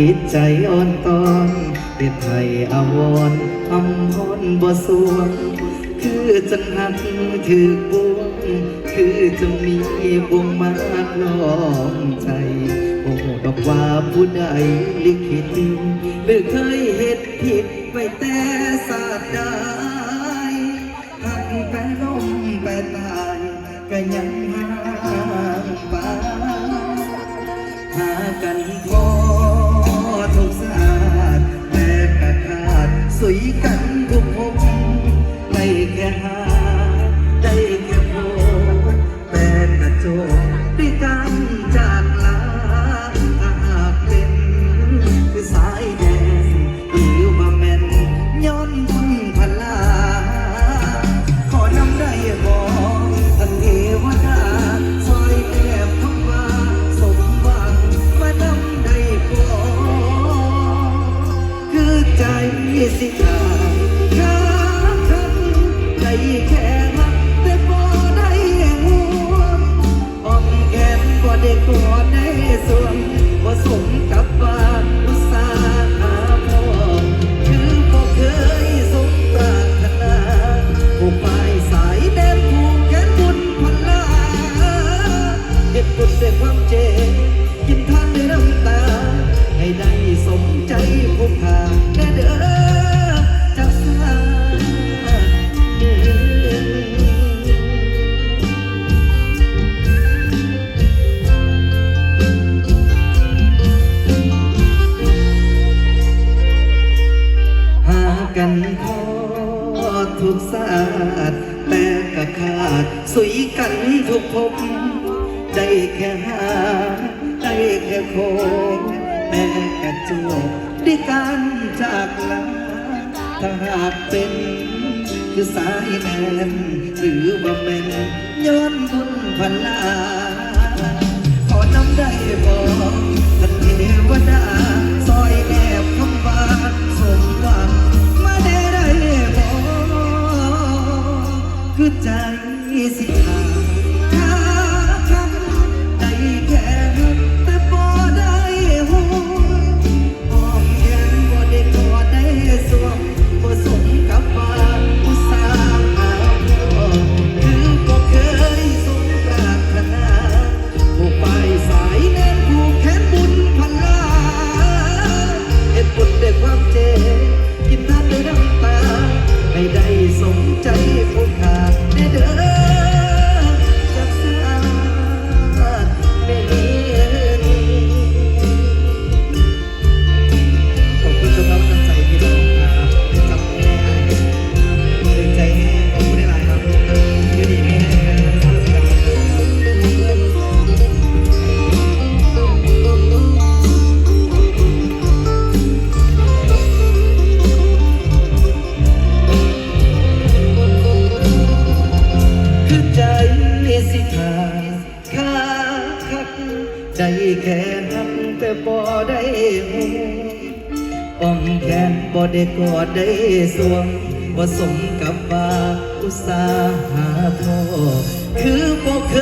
ิตใจอ่อนตอนเป็ดไทยอาวรอำพรบ่สวง คือจังหันถือปวง คือจะมีบ่งมาลองใจโอ้โหดอกว่าผู้ใดลิขิตหรือเคยเหตุผิดไปแต่สาดได้หันไปล้มไปตายก็ยัง ทุกศาสตร์แต่กะขาดสุยกันทุกภพได้แค่หาได้แค่โคงแต่กระจบด้วยการจากลาถ้าหากเป็นคือสายแมนหรือว่าแมนย้อนบุญพันลาขอน้ำได้บอกท่านเทวดาสอ ให้ได้สม บ่ได้หูอ้อมแขนบ่ได้กอดได้สวมบ่สมกับว่าอุตสาหะพ่อคือบ่เค